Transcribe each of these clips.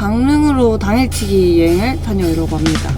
강릉으로 당일치기 여행을 다녀오려고 합니다.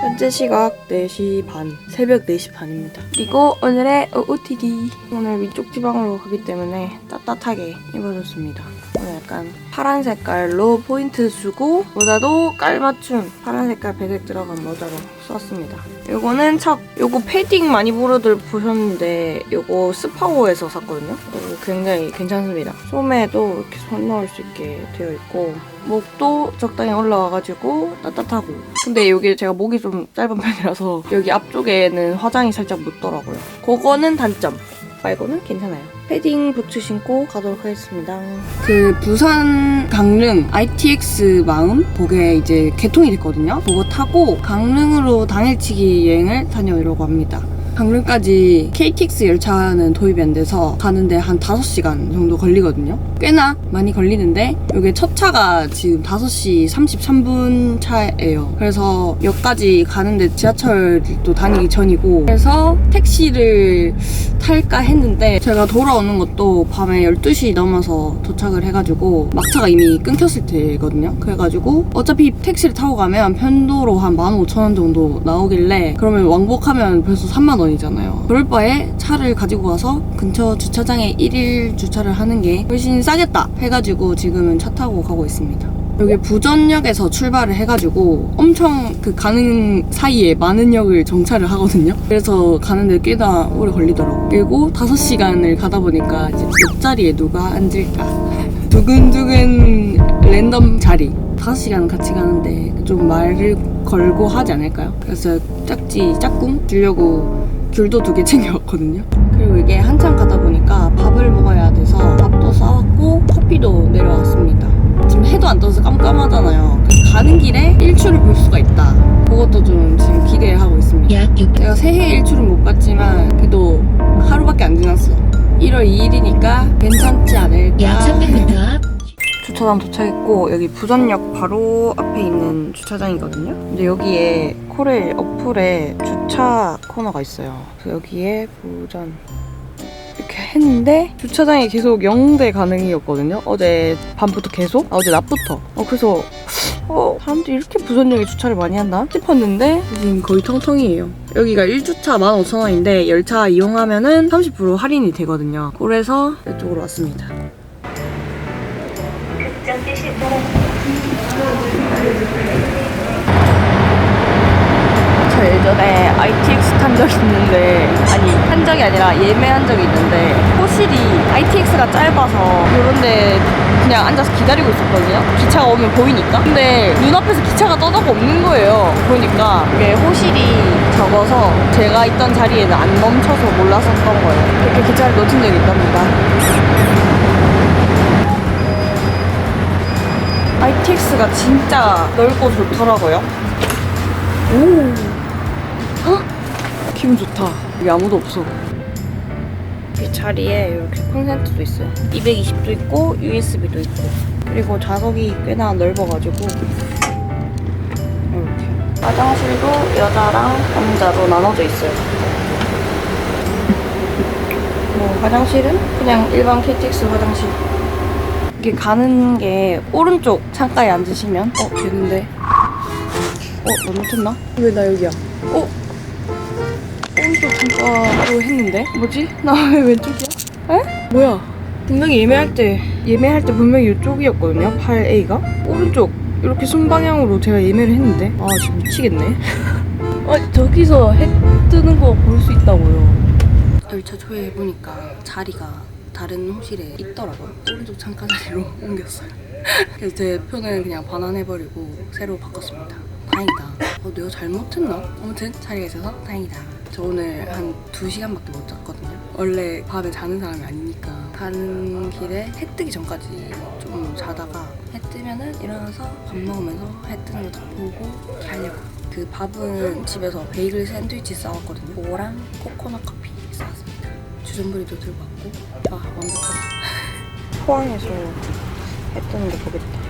현재 시각 4시 반, 새벽 4시 반입니다. 그리고 오늘의 OOTD. 오늘 위쪽 지방으로 가기 때문에 따뜻하게 입어줬습니다. 약간 파란 색깔로 포인트 주고 모자도 깔맞춤 파란 색깔 배색 들어간 모자로 썼습니다. 요거는 척. 요거 패딩 많이 보러들 보셨는데 요거 스파고에서 샀거든요. 요거 굉장히 괜찮습니다. 소매도 이렇게 손 넣을 수 있게 되어 있고 목도 적당히 올라와가지고 따뜻하고 근데 여기 제가 목이 좀 짧은 편이라서 여기 앞쪽에는 화장이 살짝 묻더라고요 그거는 단점 말고는 괜찮아요. 패딩 부츠 신고 가도록 하겠습니다. 그 부산 강릉 ITX 마음 그게 이제 개통이 됐거든요. 그거 타고 강릉으로 당일치기 여행을 다녀오려고 합니다 강릉까지 KTX 열차는 도입이 안 돼서 가는데 한 5시간 정도 걸리거든요. 꽤나 많이 걸리는데 이게 첫 차가 지금 5시 33분 차예요. 그래서 역까지 가는데 지하철도 다니기 전이고 그래서 택시를 탈까 했는데 제가 돌아오는 것도 밤에 12시 넘어서 도착을 해가지고 막차가 이미 끊겼을 때거든요. 그래가지고 어차피 택시를 타고 가면 편도로 한 15,000원 정도 나오길래 그러면 왕복하면 벌써 3만 원이잖아요. 그럴 바에 차를 가지고 가서 근처 주차장에 1일 주차를 하는 게 훨씬 싸겠다 해가지고 지금은 차 타고 가고 있습니다. 여기 부전역에서 출발을 해가지고 엄청 그 가는 사이에 많은 역을 정차를 하거든요. 그래서 가는데 꽤나 오래 걸리더라고요. 그리고 5시간을 가다 보니까 이제 옆자리에 누가 앉을까. 두근두근 랜덤 자리. 5시간 같이 가는데 좀 말을 걸고 하지 않을까요? 그래서 짝지 짝꿍 주려고 귤도 두 개 챙겨왔거든요. 그리고 이게 한참 가다 보니까 밥을 먹어야 돼서 밥도 싸왔고 커피도 내려왔습니다. 지금 해도 안 떠서 깜깜하잖아요. 그래서 가는 길에 일출을 볼 수가 있다. 그것도 좀 지금 기대하고 있습니다. 약 6. 제가 새해 일출은 못 봤지만 그래도 하루밖에 안 지났어. 1월 2일이니까 괜찮지 않을까. 약 300m 앞. 주차장 도착했고 여기 부전역 바로 앞에 있는 주차장이거든요. 근데 여기에 코레일 어플에 주차 코너가 있어요. 그래서 여기에 부전 이렇게 했는데 주차장이 계속 영대 가능이었거든요. 어제 밤부터 계속, 아, 어제 낮부터. 어 그래서 어 사람들이 이렇게 부전역에 주차를 많이 한다 싶었는데 지금 거의 텅텅이에요. 여기가 1주차 15,000원인데 열차 이용하면 은 30% 할인이 되거든요. 그래서 이쪽으로 왔습니다. 저 예전에 ITX 탄적 있는데 아니 탄 적이 아니라 예매한 적이 있는데 호실이 ITX가 짧아서 요런데 그냥 앉아서 기다리고 있었거든요. 기차가 오면 보이니까. 근데 눈앞에서 기차가 떠다가 없는 거예요. 보니까 이게 호실이 적어서 제가 있던 자리에는 안 멈춰서 몰랐었던 거예요. 그렇게 기차를 놓친 적이 있답니다 ITX가 진짜 넓고 좋더라고요 오 헉! 기분 좋다. 여기 아무도 없어. 이 자리에 이렇게 콘센트도 있어요. 220도 있고 USB도 있고 그리고 좌석이 꽤나 넓어가지고 이렇게 화장실도 여자랑 남자로 나눠져 있어요. 뭐 화장실은 그냥 일반 KTX 화장실. 이게 가는 게 오른쪽 창가에 앉으시면 어 되는데 어 잘못했나? 왜 나 여기야? 어? 오른쪽 잠깐로 했는데? 뭐지? 나 왜 왼쪽이야? 에? 뭐야? 분명히 예매할 때 예매할 때 분명히 이쪽이었거든요 8A가 오른쪽 이렇게 순방향으로 제가 예매를 했는데 아 지금 미치겠네 아 저기서 해 뜨는 거 볼 수 있다고요 열차 조회해 보니까 자리가 다른 호실에 있더라고요 오른쪽 창가 자리로 옮겼어요 그래서 제 표는 그냥 반환해버리고 새로 바꿨습니다 다행이다 어, 내가 잘못했나? 아무튼 자리가 있어서 다행이다. 저 오늘 한 2시간밖에 못 잤거든요. 원래 밤에 자는 사람이 아니니까. 가는 길에 해 뜨기 전까지 좀 자다가 해 뜨면은 일어나서 밥 먹으면서 해 뜨는 거 다 보고 자려고. 그 밥은 집에서 베이글 샌드위치 싸왔거든요. 그거랑 코코넛 커피 싸왔습니다. 주전부리도 들고 왔고. 아, 완벽하다. 포항에서 해 뜨는 거 보겠다.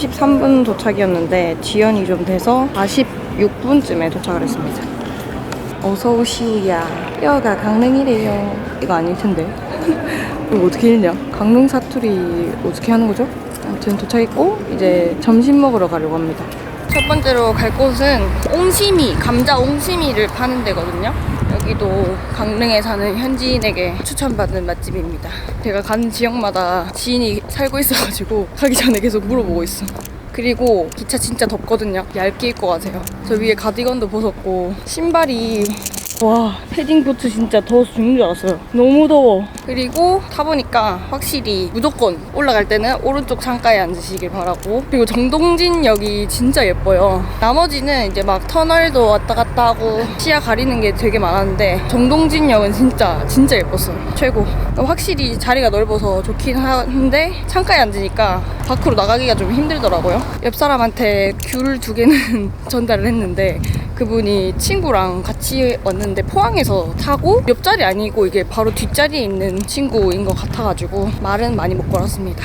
33분 도착이었는데 지연이 좀 돼서 46분쯤에 도착을 했습니다. 어서 오시오야. 뼈가 강릉이래요. 이거 아닐 텐데. 이거 어떻게 읽냐? 강릉 사투리 어떻게 하는 거죠? 아무튼 도착했고 이제 점심 먹으러 가려고 합니다. 첫 번째로 갈 곳은 옹심이, 감자 옹심이를 파는 데거든요. 여기도 강릉에 사는 현지인에게 추천받은 맛집입니다. 제가 가는 지역마다 지인이 살고 있어가지고 가기 전에 계속 물어보고 있어. 그리고 기차 진짜 덥거든요. 얇게 입고 가세요. 저 위에 가디건도 벗었고 신발이 와 패딩 부츠 진짜 더워서 죽는 줄 알았어요. 너무 더워. 그리고 타보니까 확실히 무조건 올라갈 때는 오른쪽 창가에 앉으시길 바라고 그리고 정동진역이 진짜 예뻐요. 나머지는 이제 막 터널도 왔다 갔다 하고 시야 가리는 게 되게 많았는데 정동진역은 진짜 진짜 예뻤어요. 최고. 확실히 자리가 넓어서 좋긴 한데 창가에 앉으니까 밖으로 나가기가 좀 힘들더라고요. 옆 사람한테 귤 두 개는 전달을 했는데 그분이 친구랑 같이 왔는데 포항에서 타고 옆자리 아니고 이게 바로 뒷자리에 있는 친구인 것 같아가지고 말은 많이 못 걸었습니다.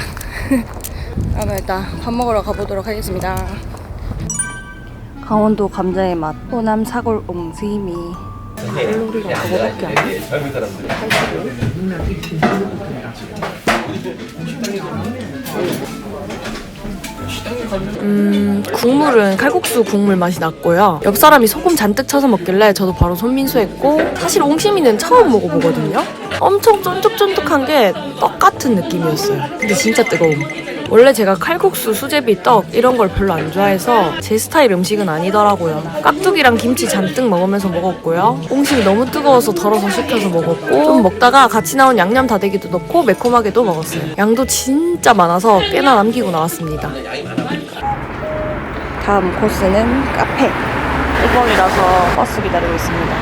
그러면 일단 밥 먹으러 가보도록 하겠습니다. 강원도 감자의 맛 호남 사골 옹심이 칼로리가 그거밖에 안 돼. 음, 국물은 칼국수 국물 맛이 났고요. 옆 사람이 소금 잔뜩 쳐서 먹길래 저도 바로 손민수했고 사실 옹심이는 처음 먹어보거든요. 엄청 쫀득쫀득한 게 떡 같은 느낌이었어요. 근데 진짜 뜨거움. 원래 제가 칼국수, 수제비, 떡 이런 걸 별로 안 좋아해서 제 스타일 음식은 아니더라고요. 깍두기랑 김치 잔뜩 먹으면서 먹었고요. 옹심이 너무 뜨거워서 덜어서 식혀서 먹었고 좀 먹다가 같이 나온 양념 다대기도 넣고 매콤하게도 먹었어요. 양도 진짜 많아서 꽤나 남기고 나왔습니다. 다음 코스는 카페. 1번이라서 버스 기다리고 있습니다.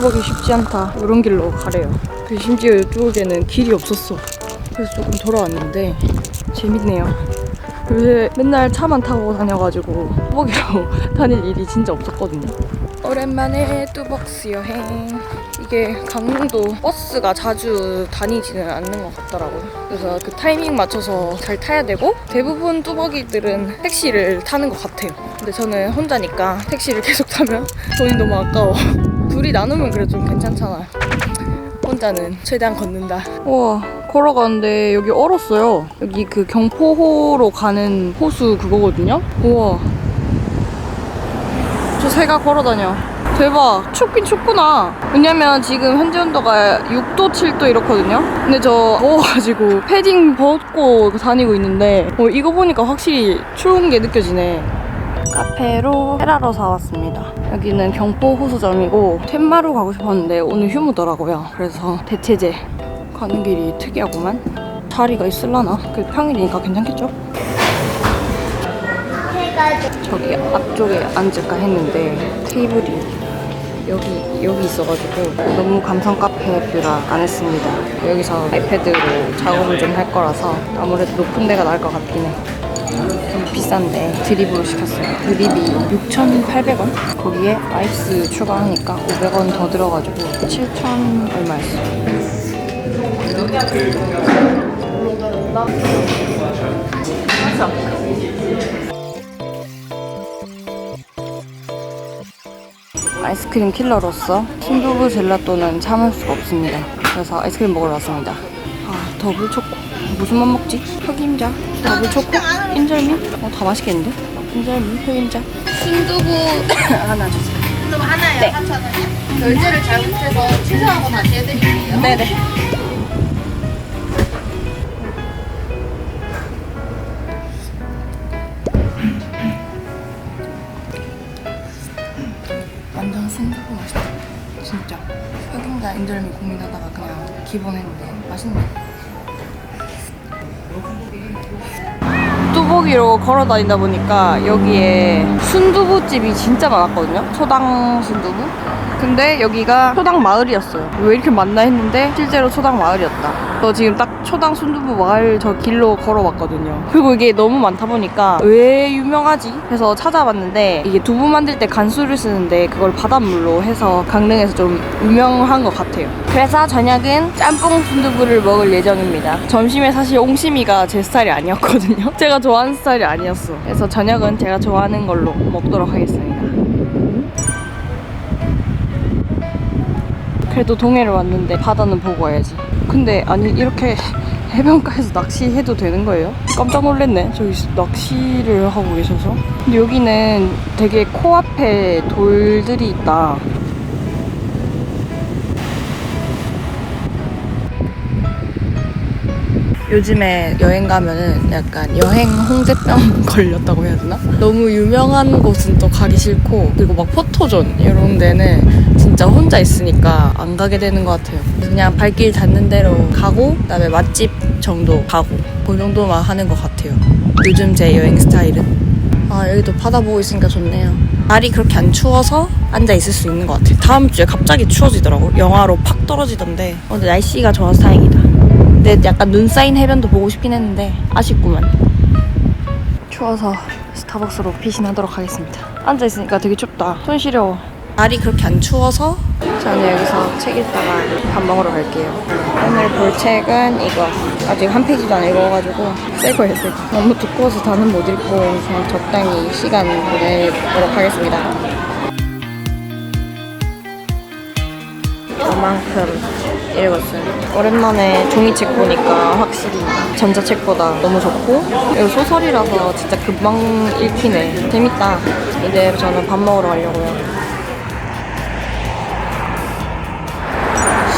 뚜벅이 쉽지 않다. 이런 길로 가래요. 그 심지어 이쪽에는 길이 없었어. 그래서 조금 돌아왔는데 재밌네요. 요새 맨날 차만 타고 다녀가지고 뚜벅이로 다닐 일이 진짜 없었거든요. 오랜만에 뚜벅스 여행. 이게 강릉도 버스가 자주 다니지는 않는 것 같더라고요. 그래서 그 타이밍 맞춰서 잘 타야 되고 대부분 뚜벅이들은 택시를 타는 것 같아요. 근데 저는 혼자니까 택시를 계속 타면 돈이 너무 아까워. 둘이 나누면 그래도 좀 괜찮잖아요. 혼자는 최대한 걷는다. 우와, 걸어가는데 여기 얼었어요. 여기 그 경포호로 가는 호수 그거거든요. 우와. 저 새가 걸어다녀. 대박. 춥긴 춥구나. 왜냐면 지금 현재 온도가 6도, 7도 이렇거든요. 근데 저 더워가지고 패딩 벗고 다니고 있는데 어, 이거 보니까 확실히 추운 게 느껴지네. 카페로 헤라로 사왔습니다. 여기는 경포 호수점이고 텐마루 가고 싶었는데 오늘 휴무더라고요. 그래서 대체제 가는 길이 특이하구만. 자리가 있을라나? 그 평일이니까 괜찮겠죠? 저기 앞쪽에 앉을까 했는데 테이블이 여기 여기 있어가지고 너무 감성 카페 뷰라 안 했습니다. 여기서 아이패드로 작업을 좀 할 거라서 아무래도 높은 데가 나을 것 같긴 해. 좀 비싼데 드립으로 시켰어요. 드립이 6,800원? 거기에 아이스 추가하니까 500원 더 들어가지고 7,000 얼마였어요. 아이스크림 킬러로서 신부부 젤라또는 참을 수가 없습니다. 그래서 아이스크림 먹으러 왔습니다. 아, 더블 초코. 무슨 맛 먹지? 흑임자, 더블 초코, 인절미? 어, 다 맛있겠는데? 인절미, 흑임자. 순두부 하나 주세요. 그럼 하나요? 네. 4,000원이요? 결제를 잘못해서 취소하고 다시 해드릴게요. 네네. 완전 순두부 맛있다. 진짜. 흑임자 인절미 고민하다가 그냥 기본 했는데 맛있네. 뚜벅이로 걸어 다니다 보니까 여기에 순두부집이 진짜 많았거든요. 초당 순두부. 근데 여기가 초당 마을이었어요. 왜 이렇게 많나 했는데 실제로 초당 마을이었다. 저 지금 딱 초당 순두부 마을 저 길로 걸어왔거든요. 그리고 이게 너무 많다 보니까 왜 유명하지? 해서 찾아봤는데 이게 두부 만들 때 간수를 쓰는데 그걸 바닷물로 해서 강릉에서 좀 유명한 것 같아요. 그래서 저녁은 짬뽕 순두부를 먹을 예정입니다. 점심에 사실 옹심이가 제 스타일이 아니었거든요. 제가 좋아하는 스타일이 아니었어. 그래서 저녁은 제가 좋아하는 걸로 먹도록 하겠습니다. 그래도 동해를 왔는데 바다는 보고 와야지. 근데 아니 이렇게 해변가에서 낚시해도 되는 거예요? 깜짝 놀랐네. 저기 낚시를 하고 계셔서. 근데 여기는 되게 코앞에 돌들이 있다. 요즘에 여행 가면은 약간 여행 홍제병 걸렸다고 해야 되나? 너무 유명한 곳은 또 가기 싫고 그리고 막 포토존 이런 데는 진짜 혼자 있으니까 안 가게 되는 것 같아요. 그냥 발길 닿는 대로 가고 그다음에 맛집 정도 가고 그 정도만 하는 것 같아요. 요즘 제 여행 스타일은 아 여기도 바다 보고 있으니까 좋네요. 날이 그렇게 안 추워서 앉아 있을 수 있는 것 같아요. 다음 주에 갑자기 추워지더라고. 영하로 팍 떨어지던데 오늘 날씨가 좋아서 다행이다. 근데 약간 눈 쌓인 해변도 보고 싶긴 했는데 아쉽구만. 추워서 스타벅스로 피신하도록 하겠습니다. 앉아 있으니까 되게 춥다. 손 시려워. 날이 그렇게 안 추워서 저는 여기서 책 읽다가 밥 먹으러 갈게요. 오늘 볼 책은 이거. 아직 한 페이지도 안 읽어가지고 새 거예요, 새 거. 너무 두꺼워서 다는 못 읽고 그냥 적당히 시간 보내도록 하겠습니다. 그만큼 읽었어요. 오랜만에 종이책 보니까 확실히 전자책보다 너무 좋고 그리고 소설이라서 진짜 금방 읽히네. 재밌다. 이제 저는 밥 먹으러 가려고요.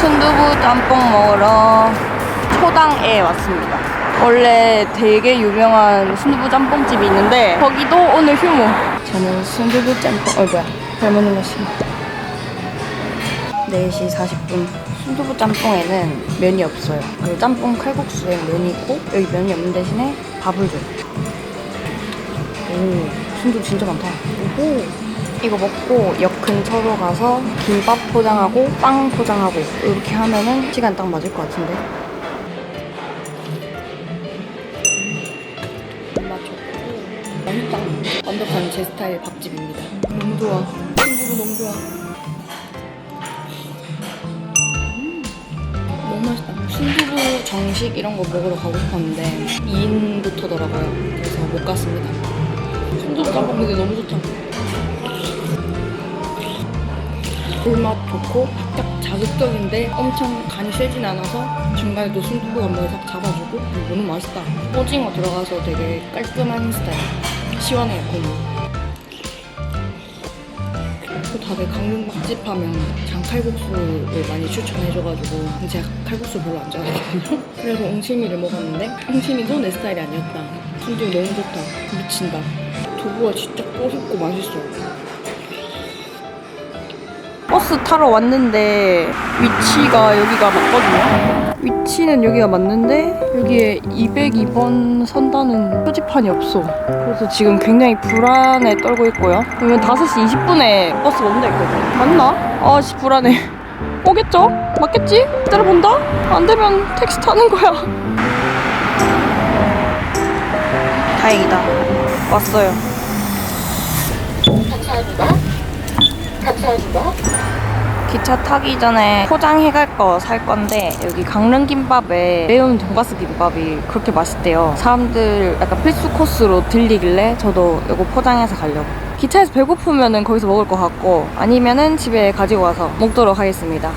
순두부 짬뽕 먹으러 초당에 왔습니다. 원래 되게 유명한 순두부 짬뽕집이 있는데 거기도 오늘 휴무. 저는 순두부 짬뽕, 어 뭐야 잘못 눌렀어. 4시 40분. 순두부 짬뽕에는 면이 없어요. 그리고 짬뽕 칼국수에 면이 있고 여기 면이 없는 대신에 밥을 줘요. 오, 순두부 진짜 많다. 오호. 이거 먹고 역 근처로 가서 김밥 포장하고 빵 포장하고 이렇게 하면은 시간 딱 맞을 것 같은데. 맛있다. 완벽한 제 스타일 밥집입니다. 너무 좋아. 순두부 너무 좋아. 정식 이런 거 먹으러 가고 싶었는데 2인부터더라고요. 그래서 못 갔습니다. 순두부 짬뽕 근데 너무 좋다. 불맛 좋고 딱 자극적인데 엄청 간이 세진 않아서 중간에 또 순두부 감각을 딱 잡아주고 음, 너무 맛있다. 오징어 들어가서 되게 깔끔한 스타일. 시원해요, 국물. 또 다들 강릉 맛집 하면 장칼국수를 많이 추천해줘가지고 제가 칼국수 별로 안 좋아하거든요. 그래서 옹심이를 먹었는데 옹심이도 내 스타일이 아니었다. 순두부 너무 좋다. 미친다. 두부가 진짜 고소고 맛있어. 버스 타러 왔는데 위치가 여기가 맞거든요. 위치는 여기가 맞는데 여기에 202번 선다는 표지판이 없어. 그래서 지금 굉장히 불안에 떨고 있고요. 그러면 5시 20분에 버스가 온다 했거든요. 맞나? 아씨 불안해. 오겠죠? 맞겠지? 기다려본다? 안 되면 택시 타는 거야. 다행이다. 왔어요. 기차 타기 전에 포장해 갈 거 살 건데 여기 강릉 김밥에 매운 돈가스 김밥이 그렇게 맛있대요. 사람들 약간 필수 코스로 들리길래 저도 이거 포장해서 가려고. 기차에서 배고프면은 거기서 먹을 것 같고 아니면은 집에 가지고 와서 먹도록 하겠습니다.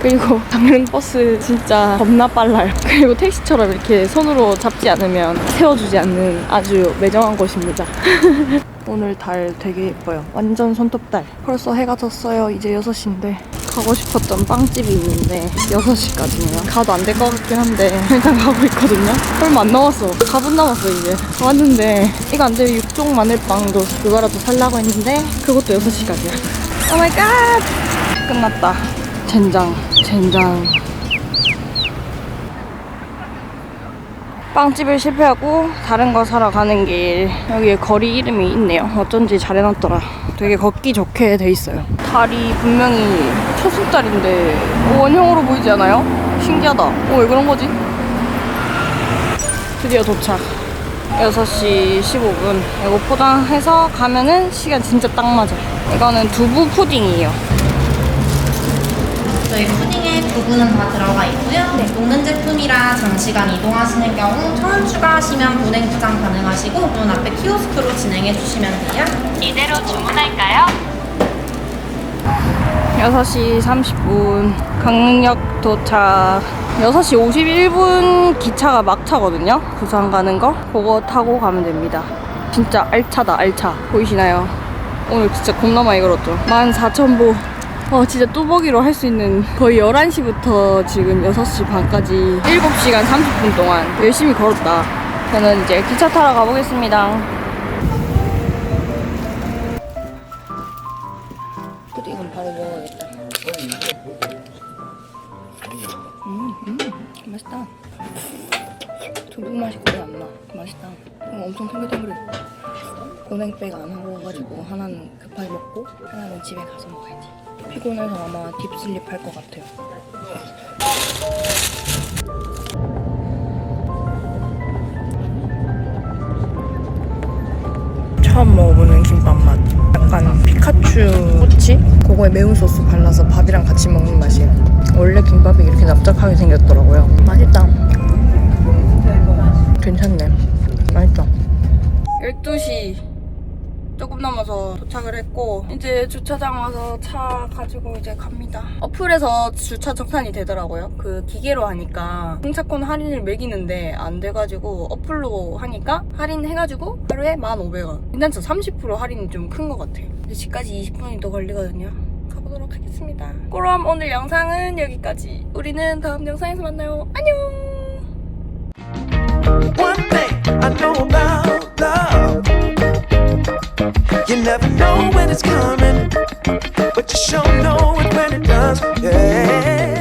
그리고 강릉 버스 진짜 겁나 빨라요. 그리고 택시처럼 이렇게 손으로 잡지 않으면 세워주지 않는 아주 매정한 곳입니다. 오늘 달 되게 예뻐요. 완전 손톱달. 벌써 해가 졌어요. 이제 6시인데. 가고 싶었던 빵집이 있는데 6시까지네요. 가도 안 될 것 같긴 한데 일단 가고 있거든요. 얼마 안 남았어. 4분 남았어 이제. 왔는데 이거 안 돼요. 육종 마늘빵도 그거라도 살라고 했는데 그것도 6시까지야. 오 마이 갓! 끝났다. 젠장. 젠장. 빵집을 실패하고 다른 거 사러 가는 길 여기에 거리 이름이 있네요 어쩐지 잘 해놨더라 되게 걷기 좋게 돼 있어요 달이 분명히 초승달인데 원형으로 보이지 않아요? 신기하다. 어, 왜 그런 거지? 드디어 도착. 6시 15분. 이거 포장해서 가면은 시간 진짜 딱 맞아. 이거는 두부 푸딩이에요. 저희 푸딩에 두부는 다 들어가 있고요. 녹는 제품이라 장시간 이동하시는 경우 처음 추가하시면 보냉 포장 가능하시고 문 앞에 키오스크로 진행해 주시면 돼요. 6시 30분 강릉역 도착. 6시 51분 기차가 막차거든요. 부산 가는 거. 그거 타고 가면 됩니다. 진짜 알차다 알차. 보이시나요? 오늘 진짜 겁나 많이 걸었죠? 14,000보 어 진짜 뚜벅이로 할 수 있는 거의 11시부터 지금 6시 반까지 7시간 30분 동안 열심히 걸었다. 저는 이제 기차 타러 가보겠습니다 급하게 먹고 하나는 집에 가서 먹어야지. 피곤해서 아마 딥슬립 할 것 같아요. 처음 먹어보는 김밥 맛. 약간 피카츄 꼬치? 그거에 매운 소스 발라서 밥이랑 같이 먹는 맛이에요. 원래 김밥이 이렇게 납작하게 생겼더라고요. 맛있다. 괜찮네. 맛있다. 12시 조금 넘어서 도착을 했고 이제 주차장 와서 차 가지고 이제 갑니다. 어플에서 주차 정산이 되더라고요. 그 기계로 하니까 승차권 할인을 매기는데 안 돼가지고 어플로 하니까 할인해가지고 하루에 1,500원. 괜찮죠? 30% 할인이 좀 큰 것 같아요. 이제 집까지 20분이 더 걸리거든요. 가보도록 하겠습니다. 그럼 오늘 영상은 여기까지. 우리는 다음 영상에서 만나요. 안녕! One thing I know about love. You never know when it's coming, but you sure know it when it does. Yeah.